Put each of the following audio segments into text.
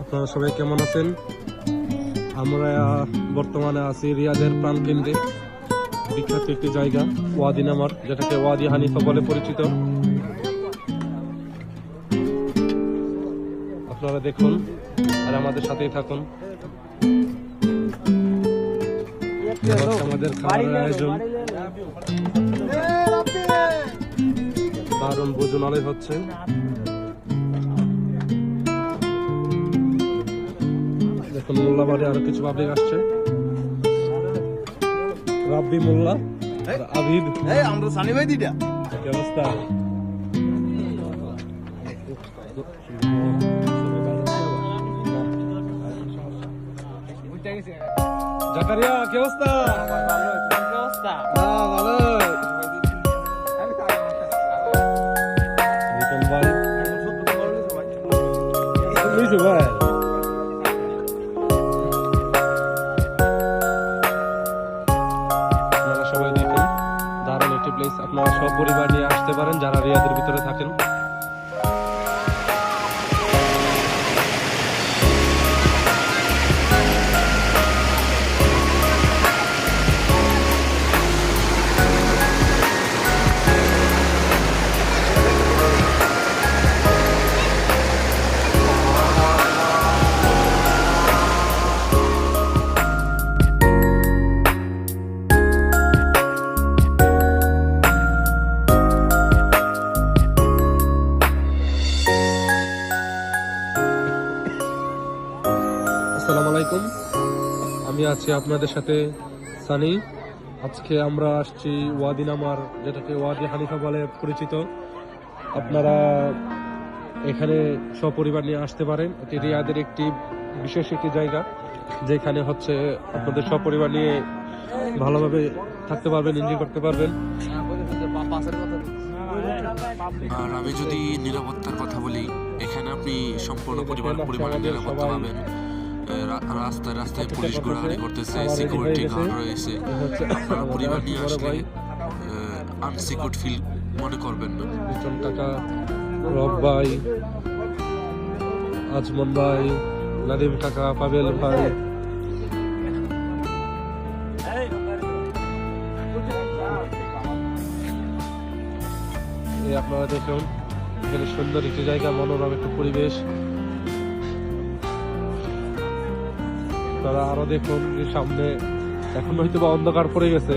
আপনারা সবাই কেমন আছেন? আমরা বর্তমানে আছি রিয়াদের প্রাণকেন্দ্রে বিখ্যাত একটি জায়গা, ওয়াদি নামার, যেটাকে ওয়াদি হানিফা বলে পরিচিত। আপনারা দেখুন আর আমাদের সাথেই থাকুন। আমাদের খাবারের আয়োজন। দারুণ ভোজনালয় হচ্ছে। দেখুন মোল্লা বাড়ি আরও কিছু পাবলিক আসছে। রাব্বি মোল্লা আবিদ আমরা সানি ভাই দিটা। কি অবস্থা? জাকারিয়া কি অবস্থা? পরিবার নিয়ে আসতে পারেন যারা আলাইকুম। আমি আছি আপনাদের সাথে সানি। আজকে আমরা আসছি ওয়াদি নামার যেটাকে ওয়াদি হানিফা বলে পরিচিত। আপনারা এখানে সপরিবার নিয়ে আসতে পারেন। এটি রিয়াদের একটি বিশেষ একটি জায়গা যেখানে হচ্ছে আপনাদের সপরিবার নিয়ে ভালোভাবে থাকতে পারবেন এনজয় করতে পারবেন। আর আমি যদি নিরাপত্তার কথা বলি এখানে আপনি সম্পূর্ণ পরিবার পরিবারের নিরাপত্তা পাবেন। রাস্তায় রাস্তায় পুলিশ ঘোরাঘুরি করতেছে সিকিউরিটি গার্ড রয়েছে। আপনারা পরিবার নিয়ে আসলে আনসিকিউর ফিল মনে করবেন না। মিটন কাকা রব ভাই আজমন ভাই নাদিম কাকা পাবেল ভাই। আপনারা দেখুন এখানে সুন্দর একটি জায়গা মনোরম একটি পরিবেশ। আপনারা আরও দেখুন যে সামনে এখন হয়তো বা অন্ধকার পড়ে গেছে।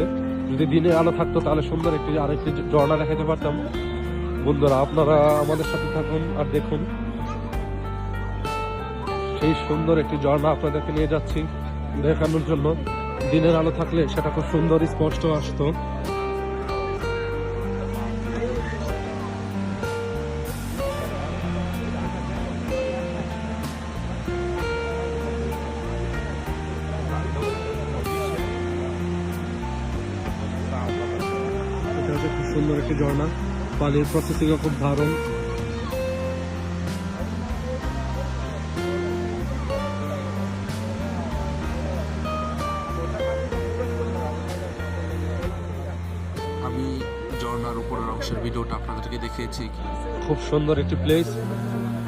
যদি দিনে আলো থাকতো, তাহলে সুন্দর একটি আরেকটি ঝর্ণা দেখাতে পারতাম। বন্ধুরা, আপনারা আমাদের সাথে থাকুন আর দেখুন। সেই সুন্দর একটি ঝর্ণা আপনাদেরকে নিয়ে যাচ্ছি দেখানোর জন্য। দিনের আলো থাকলে সেটা খুব সুন্দর স্পষ্ট আসতো। সুন্দর একটি ঝর্ণা পানির প্রসেসিং খুব দারুণ। আমি ঝর্ণার উপরের অংশের ভিডিওটা আপনাদেরকে দেখিয়েছি। খুব সুন্দর একটি প্লেস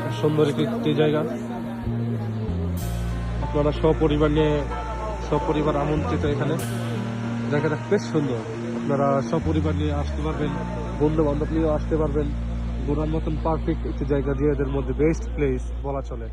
খুব সুন্দর একটি একটি জায়গা। আপনারা সপরিবার নিয়ে সপরিবার আমন্ত্রিত এখানে। জায়গাটা বেশ সুন্দর। আপনারা সপরিবার নিয়ে আসতে পারবেন বন্ধু বান্ধব নিয়েও আসতে পারবেন। ঘোরার মতন পারফেক্ট একটি জায়গা দিয়ে এদের মধ্যে বেস্ট প্লেস বলা চলে।